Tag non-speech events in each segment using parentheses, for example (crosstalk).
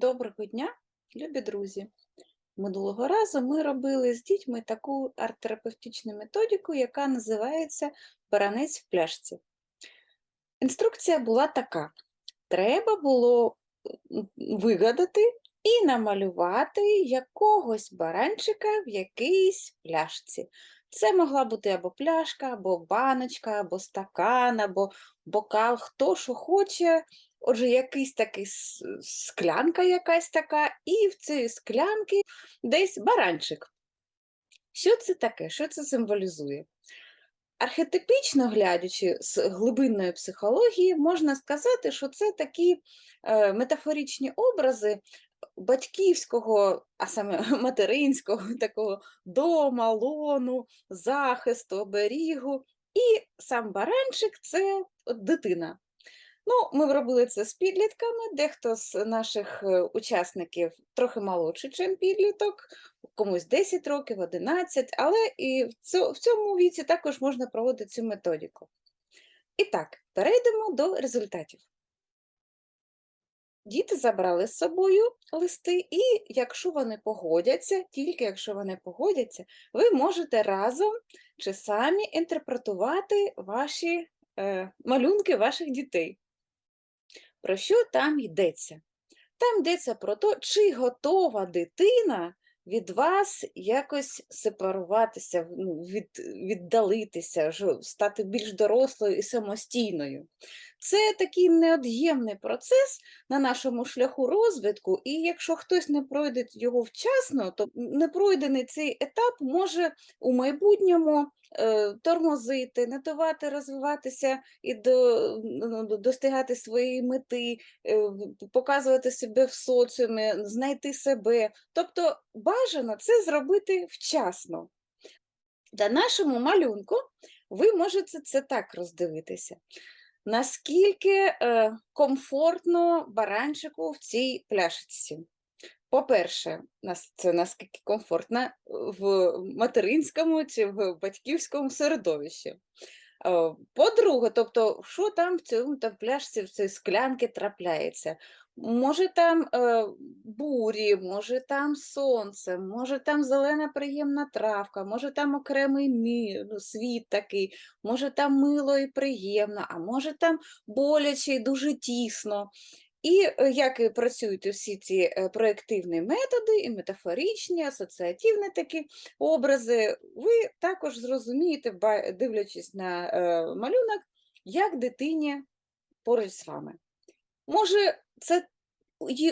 Доброго дня, любі друзі! Минулого разу ми робили з дітьми таку арт-терапевтичну методику, яка називається Баранець в пляшці. Інструкція була така: треба було вигадати і намалювати якогось баранчика в якійсь пляшці. Це могла бути або пляшка, або баночка, або стакан, або бокал, хто що хоче. Отже, якийсь такий склянка якась така, і в цій склянці десь баранчик. Що це таке? Що це символізує? Архетипічно глядячи з глибинної психології, можна сказати, що це такі е, метафоричні образи батьківського, а саме (laughs) материнського, (laughs) такого дома, лону, захисту, оберігу. І сам баранчик це от дитина. Ну, ми робили це з підлітками. Дехто з наших е, учасників трохи молодший, ніж підліток, комусь 10 років, 11, але і в цьому віці також можна проводити цю методику. І так, перейдемо до результатів. Діти забрали з собою листи, і якщо вони погодяться, тільки якщо вони погодяться, ви можете разом чи самі інтерпретувати ваші е, малюнки ваших дітей. Про що там йдеться? Там йдеться про те, чи готова дитина від вас якось сепаруватися, ну, від, віддалитися, стати більш дорослою і самостійною. Це такий неод'ємний процес на нашому шляху розвитку, і якщо хтось не пройде його вчасно, то непройдений цей етап може у майбутньому е, тормозити, не давати розвиватися і до, ну, достигати своєї мети, е, показувати себе в соціумі, знайти себе. Тобто бажано це зробити вчасно. На нашому малюнку ви можете це так роздивитися. Наскільки е, комфортно баранчику в цій пляшечці? По-перше, це наскільки комфортно в материнському чи в батьківському середовищі. Е, По-друге, тобто, що там в цьому там пляшці, в цій склянці трапляється? Може там е, бурі, може там сонце, може там зелена приємна травка, може там окремий мі, ну, світ такий, може там мило і приємно, а може там боляче і дуже тісно. І е, як і працюють всі ці е, проєктивні методи, і метафоричні, асоціативні такі образи, ви також зрозумієте, дивлячись на е, малюнок, як дитині поруч з вами. Може, це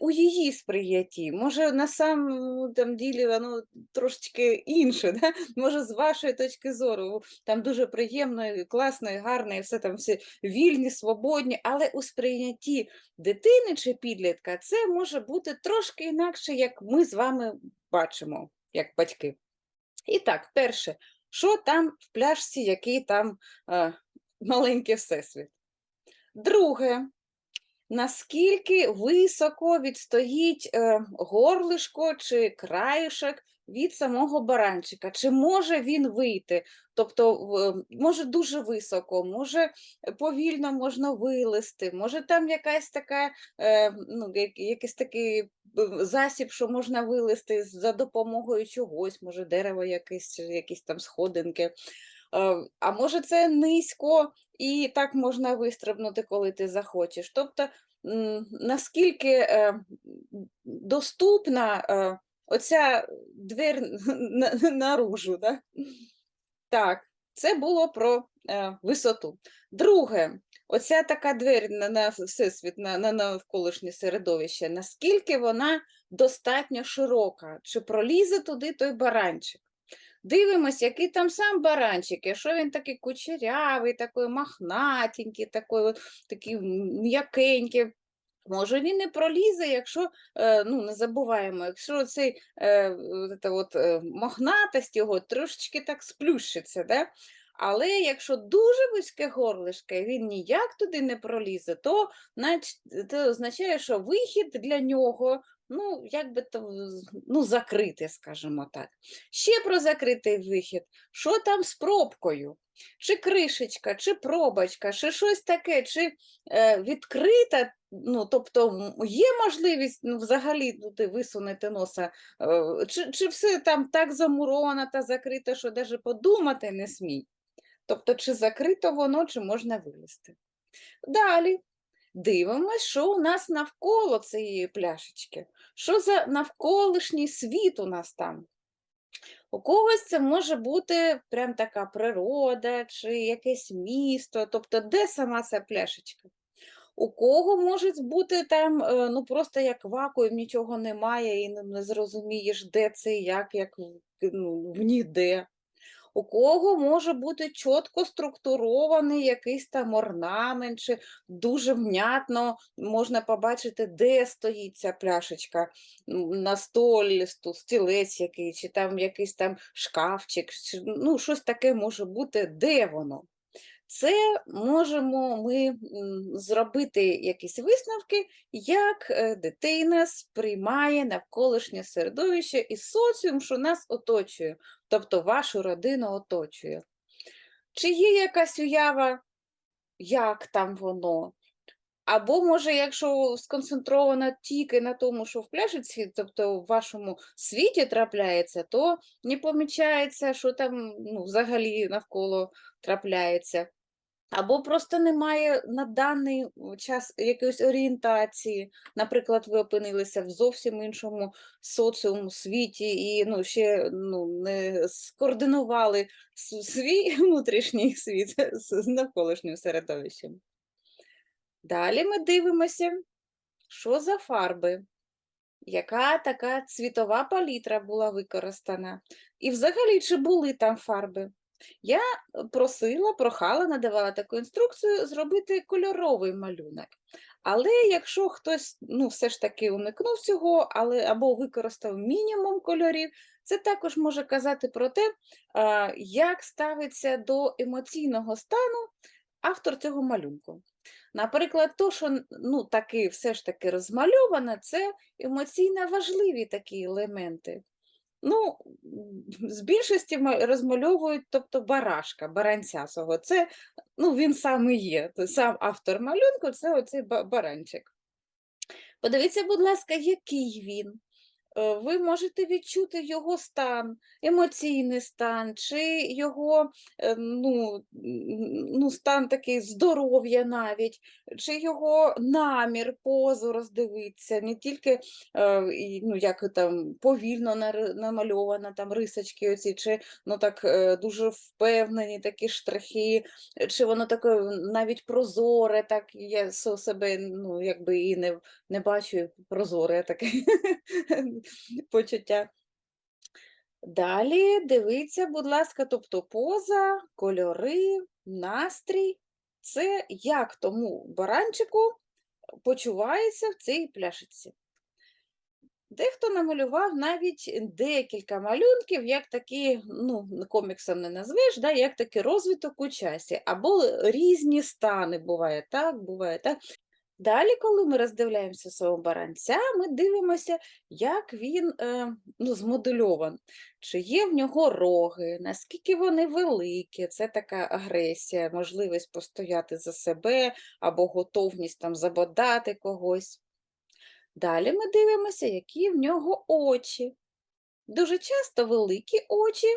у її сприйнятті, може, на самому там ділі воно трошечки інше, (laughs) да? може, з вашої точки зору, там дуже приємно, і класно, і гарно, і все там всі вільні, свободні, але у сприйнятті дитини чи підлітка це може бути трошки інакше, як ми з вами бачимо, як батьки. І так, перше, що там в пляшці, який там е, маленький всесвіт. Друге, наскільки високо відстоїть е, горлишко чи краюшок від самого баранчика, чи може він вийти? Тобто, в- може дуже високо, може повільно можна вилезти, може там якась така, е, ну, як- якийсь такий засіб, що можна вилезти за допомогою чогось, може дерево якесь, якісь там сходинки. Е, А може це низько, і так можна вистрибнути, коли ти захочеш. Тобто, наскільки е, доступна е, оця двір (laughs) наружу. Да? Так, це було про е, висоту. Друге, оця така двері на, на всесвіт, на, на навколишнє середовище, наскільки вона достатньо широка, чи пролізе туди той баранчик? Дивимось, який там сам баранчик, якщо він такий кучерявий, такий махнатенький, такий, такий м'якенький. Може, він не пролізе, якщо, е, ну, не забуваємо, якщо цей е, от, е, мохнатость його трошечки так сплющиться, да? Але якщо дуже вузьке горлишко, і він ніяк туди не пролізе, то, це означає, що вихід для нього, ну, як би то, ну, закритий, скажімо так. Ще про закритий вихід. Що там з пробкою? чи кришечка, чи пробочка, чи щось таке, чи е, відкрита, ну, тобто є можливість ну, взагалі туди висунути носа, е, чи, чи все там так замуровано та закрито, що навіть подумати не смій. Тобто, чи закрито воно, чи можна вилізти. Далі дивимось, що у нас навколо цієї пляшечки, що за навколишній світ у нас там. У когось це може бути прям така природа чи якесь місто, тобто де сама ця пляшечка. У кого може бути там е, ну просто як вакуум, нічого немає, і не зрозумієш, де це, як, як ну, в ніде. У кого може бути чітко структурований якийсь там орнамент, чи дуже внятно можна побачити, де стоїть ця пляшечка, на столі, стілець який, чи там якийсь там шкафчик, чи, ну, щось таке може бути, де воно. Це можемо ми зробити якісь висновки, як е, дитина сприймає навколишнє середовище і соціум, що нас оточує, тобто вашу родину оточує. Чи є якась уява, як там воно? Або, може, якщо сконцентровано тільки на тому, що в пляшечці, тобто в вашому світі трапляється, то не помічається, що там ну, взагалі навколо трапляється. Або просто немає на даний час якоїсь орієнтації. Наприклад, ви опинилися в зовсім іншому соціуму світі і ну, ще ну, не скоординували свій (laughs) внутрішній світ (laughs) з навколишнім середовищем. Далі ми дивимося, що за фарби, яка така цвітова палітра була використана, і взагалі, чи були там фарби. Я е, просила, прохала, надавала таку інструкцію зробити кольоровий малюнок. Але якщо хтось ну, все ж таки уникнув цього, але або використав мінімум кольорів, це також може казати про те, як ставиться до емоційного стану автор цього малюнку. Наприклад, то, що ну, таки все ж таки розмальовано, це емоційно важливі такі елементи. Ну, з більшості розмальовують, тобто барашка, баранця свого. Це ну, він сам і є. Сам автор малюнку це оцей баранчик. Подивіться, будь ласка, який він. Е, Ви можете відчути його стан, емоційний стан, чи його е, ну, ну, стан такий здоров'я навіть, чи його намір, позу роздивитися, не тільки е, ну, як там повільно намальовано там рисочки оці, чи ну, так, дуже впевнені такі штрихи, чи воно таке навіть прозоре, так я себе ну, якби і не, не бачу прозоре таке (laughs) (laughs) почуття. Далі дивіться, будь ласка, тобто поза, кольори, настрій. Це як тому баранчику почувається в цій пляшиці. Дехто намалював навіть декілька малюнків, як такі, ну, коміксом не назвеш, да, як такий розвиток у часі, або різні стани буває так, буває так. Далі, коли ми роздивляємося свого баранця, ми дивимося, як він е, ну, змодельований. Чи є в нього роги, наскільки вони великі, це така агресія, можливість постояти за себе або готовність там забодати когось. Далі ми дивимося, які в нього очі. Дуже часто великі очі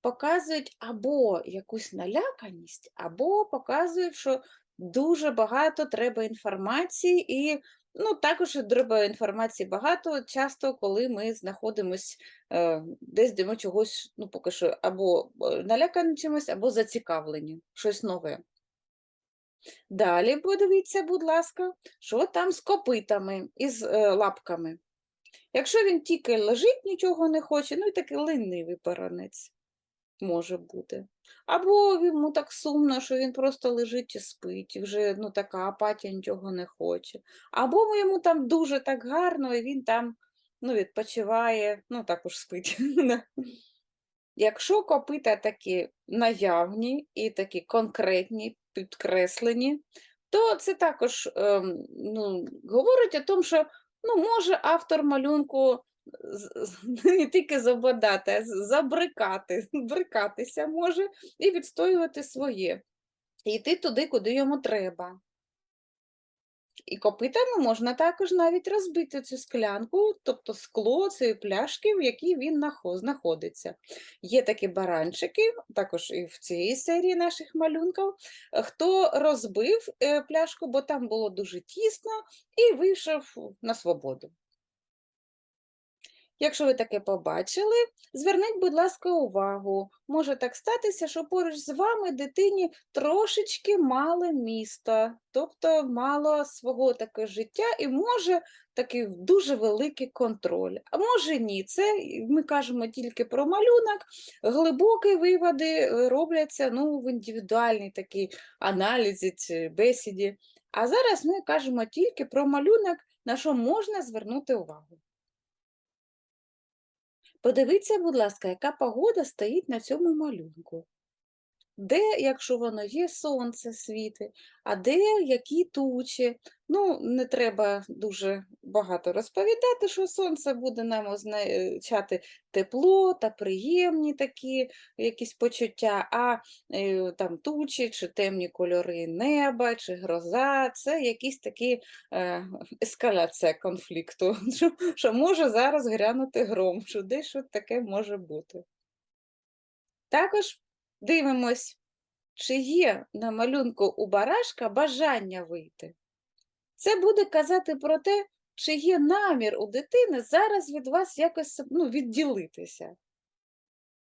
показують або якусь наляканість, або показують, що дуже багато треба інформації, і ну, також треба інформації багато, часто, коли ми знаходимося е, десь, де ми чогось, ну, поки що, або е, налякані чимось, або зацікавлені, щось нове. Далі подивіться, будь ласка, що там з копитами і з е, лапками. Якщо він тільки лежить, нічого не хоче, ну і такий ленивий баранець може бути. Або йому так сумно, що він просто лежить і спить, і вже ну, така апатія нічого не хоче. Або йому там дуже так гарно, і він там ну, відпочиває, ну також спить. (laughs) Якщо копита такі наявні і такі конкретні, підкреслені, то це також ем, ну, говорить о тому, що ну, може автор малюнку (laughs) не тільки забодати, а забрикати, (laughs) брикатися може і відстоювати своє. Йти туди, куди йому треба. І копитами можна також навіть розбити цю склянку, тобто скло цієї пляшки, в якій він знаходиться. Є такі баранчики, також і в цій серії наших малюнків, хто розбив е, пляшку, бо там було дуже тісно, і вийшов на свободу. Якщо ви таке побачили, зверніть, будь ласка, увагу. Може так статися, що поруч з вами дитині трошечки мало міста, тобто мало свого таке життя і може такий дуже великий контроль. А може ні, це ми кажемо тільки про малюнок, глибокі виводи е, робляться ну, в індивідуальній такій аналізі чи бесіді. А зараз ми кажемо тільки про малюнок, на що можна звернути увагу. Подивіться, будь ласка, яка погода стоїть на цьому малюнку. Де, якщо воно є, сонце світить, а де які тучі. Ну, не треба дуже багато розповідати, що сонце буде нам означати тепло та приємні такі якісь почуття, а е, там тучі чи темні кольори неба, чи гроза це якісь такі е, ескаляція конфлікту, (laughs) що, що може зараз грянути гром, що десь таке може бути. Також дивимось, чи є на малюнку у барашка бажання вийти. Це буде казати про те, чи є намір у дитини зараз від вас якось ну, відділитися.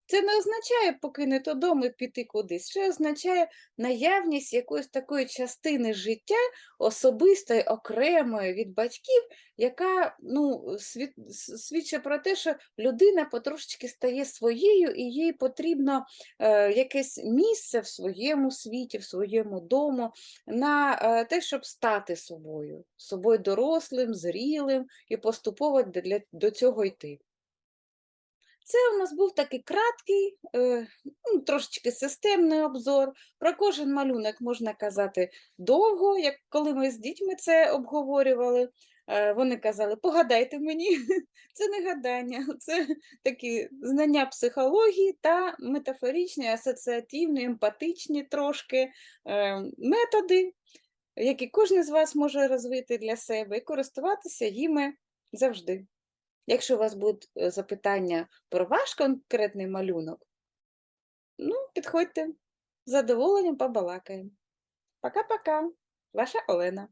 Це не означає покинути дом і піти кудись. Це означає наявність якоїсь такої частини життя, особистої, окремої від батьків, яка ну, свід- свідчить про те, що людина потрошечки стає своєю, і їй потрібно е, якесь місце в своєму світі, в своєму дому на е, те, щоб стати собою, собою дорослим, зрілим і поступово для- до цього йти. Це у нас був такий краткий, е, ну, трошечки системний обзор. Про кожен малюнок можна казати довго, як коли ми з дітьми це обговорювали. Е, Вони казали, погадайте мені, (laughs) це не гадання, (laughs) це такі знання психології та метафоричні, асоціативні, емпатичні трошки е, методи, які кожен з вас може розвити для себе і користуватися їми завжди. Якщо у вас будуть е, запитання про ваш конкретний малюнок, ну, підходьте, з задоволенням побалакаємо. Пока-пока, ваша Олена.